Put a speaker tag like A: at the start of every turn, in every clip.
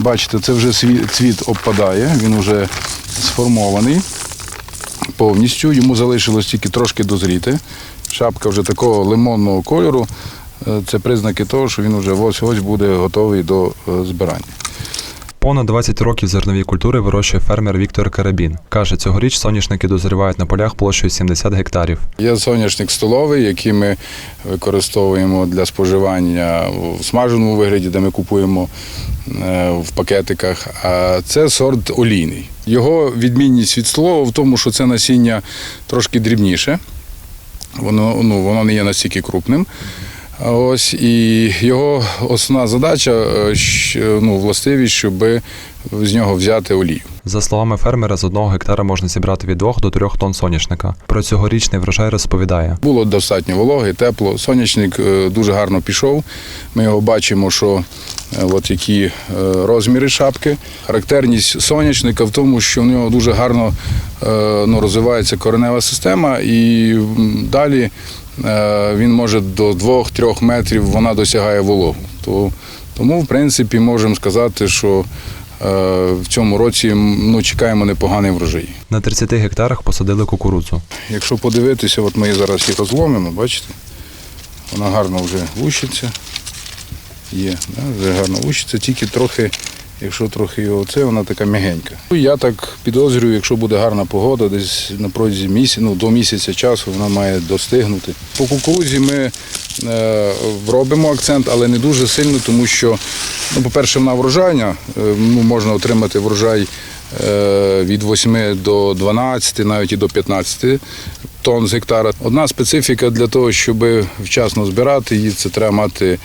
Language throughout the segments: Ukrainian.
A: Бачите, це вже цвіт обпадає, він вже сформований повністю. Йому залишилось тільки трошки дозріти. Шапка вже такого лимонного кольору. Е, Це признаки того, що він вже ось ось буде готовий до е, збирання.
B: Понад 20 років зернові культури вирощує фермер Віктор Карабін. Каже, цьогоріч соняшники дозрівають на полях площею 70 гектарів.
A: Є соняшник столовий, який ми використовуємо для споживання в смаженому вигляді, де ми купуємо е, в пакетиках. А це сорт олійний. Його відмінність від столового в тому, що це насіння трошки дрібніше. Воно, ну, воно не є настільки крупним. Ось і його основна задача е, ну, властивість, щоб з нього взяти олію.
B: За словами фермера, з одного гектара можна зібрати від 2 до 3 тонн соняшника. Про цьогорічний врожай розповідає.
A: Було достатньо вологи, тепло. Сонячник е, дуже гарно пішов. Ми його бачимо, що е, от які е, розміри шапки. Характерність сонячника в тому, що в нього дуже гарно е, ну, розвивається коренева система, і далі е, він може до 2-3 метрів вона досягає вологу. То, тому, в принципі, можемо сказати, що е, в цьому році ну, чекаємо непоганий врожай.
B: На 30 гектарах посадили кукурудзу.
A: Якщо подивитися, от ми її зараз їх розломимо, бачите? Вона гарно вже лущиться. Є, да, вже гарно лущиться, тільки трохи, якщо трохи його це, вона така м'ягенька. Ну, Я так підозрюю, якщо буде гарна погода, десь на протязі місяця, ну, до місяця часу вона має достигнути. По кукурудзі ми е, робимо акцент, але не дуже сильно, тому що, ну, по-перше, вона врожайна, е, ну, можна отримати врожай е, від 8 до 12, навіть і до 15 тонн з гектара. Одна специфіка для того, щоб вчасно збирати її, це треба мати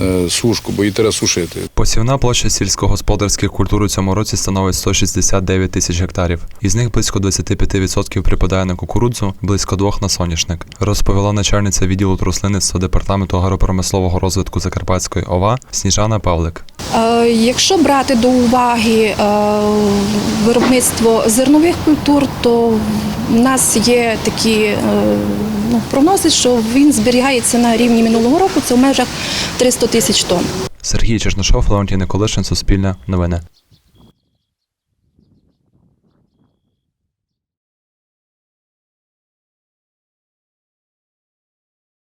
A: е, сушку, бо її треба сушити.
B: Посівна площа сільськогосподарських культур у цьому році становить 169 тисяч гектарів. Із них близько 25% припадає на кукурудзу, близько двох на соняшник, розповіла начальниця відділу рослинництва департаменту агропромислового розвитку Закарпатської ОВА Сніжана Павлик.
C: Якщо брати до уваги е, виробництво зернових культур, то в нас є такі е, ну, прогнози, що він зберігається на рівні минулого року, це в межах 300 тисяч тонн.
B: Сергій Чернишов, Леонтій Николишин, Суспільне, Новини.